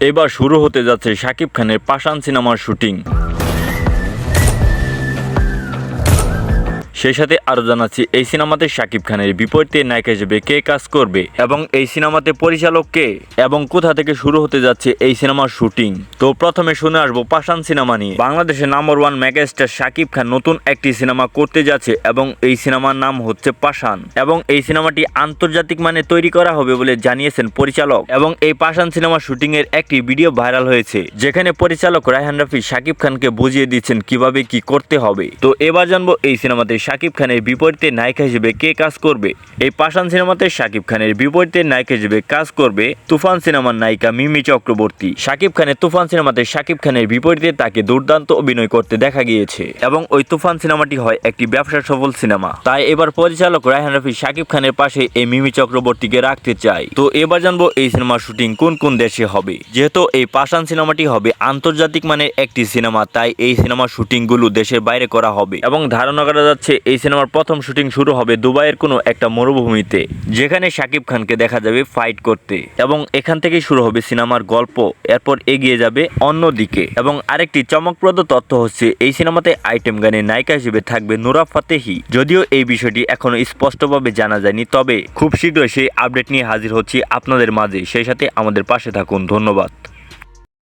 এবার শুরু হতে যাচ্ছে শাকিব খানের পাশান সিনেমার শুটিং। সেই সাথে আরও জানাচ্ছি, এই সিনেমাতে শাকিব খানের বিপরীতে নায়িকা হিসেবে কে কাজ করবে এবং এই সিনেমাতে পরিচালক কে এবং কোথা থেকে শুরু হতে যাচ্ছে এই সিনেমার শুটিং? তো প্রথমে শুনে আসব পাশান সিনেমা নিয়ে। বাংলাদেশের number one megastar Shakib Khan নতুন একটি সিনেমা করতে যাচ্ছে এবং এই সিনেমার নাম হচ্ছে পাশান এবং এই সিনেমাটি আন্তর্জাতিক মানে তৈরি করা হবে বলে জানিয়েছেন পরিচালক। এবং এই পাশান সিনেমা শুটিং এর একটি ভিডিও ভাইরাল হয়েছে, যেখানে পরিচালক রায়হান রাফি শাকিব খানকে বুঝিয়ে দিচ্ছেন কীভাবে কি করতে হবে। তো এবার জানব এই সিনেমাতে শাকিব খানের বিপরীতে নায়িকা হিসেবে কে কাজ করবে? এই পাশান সিনেমাতে শাকিব খানের বিপরীতে নায়িকা হিসেবে কাজ করবে তুফান সিনেমার নায়িকা মিমি চক্রবর্তী। শাকিব খানের তুফান সিনেমাতে শাকিব খানের বিপরীতে তাকে দুর্দান্ত অভিনয় করতে দেখা গিয়েছে এবং ওই তুফান সিনেমাটি হয় একটি ব্যবসা সফল সিনেমা। তাই এবার পরিচালক রায়হান রফি শাকিব খানের পাশে এই মিমি চক্রবর্তীকে রাখতে চাই তো এবার জানব এই সিনেমার শুটিং কোন কোন দেশে হবে। যেহেতু এই পাশান সিনেমাটি হবে আন্তর্জাতিক মানের একটি সিনেমা, তাই এই সিনেমার শুটিংগুলো দেশের বাইরে করা হবে এবং ধারণা করা যাচ্ছে এই সিনেমার প্রথম শুটিং শুরু হবে দুবাইয়ের কোনো একটা মরুভূমিতে, যেখানে শাকিব খানকে দেখা যাবে ফাইট করতে। এবং এখান থেকেই শুরু হবে সিনেমার গল্প, এরপর এগিয়ে যাবে অন্যদিকে। এবং আরেকটি চমকপ্রদ তথ্য হচ্ছে, এই সিনেমাতে আইটেম গানের নায়িকা হিসেবে থাকবে নুরা ফাতেহি। যদিও এই বিষয়টি এখনও স্পষ্টভাবে জানা যায়নি, তবে খুব শীঘ্রই সেই আপডেট নিয়ে হাজির হচ্ছি আপনাদের মাঝে। সেই সাথে আমাদের পাশে থাকুন, ধন্যবাদ।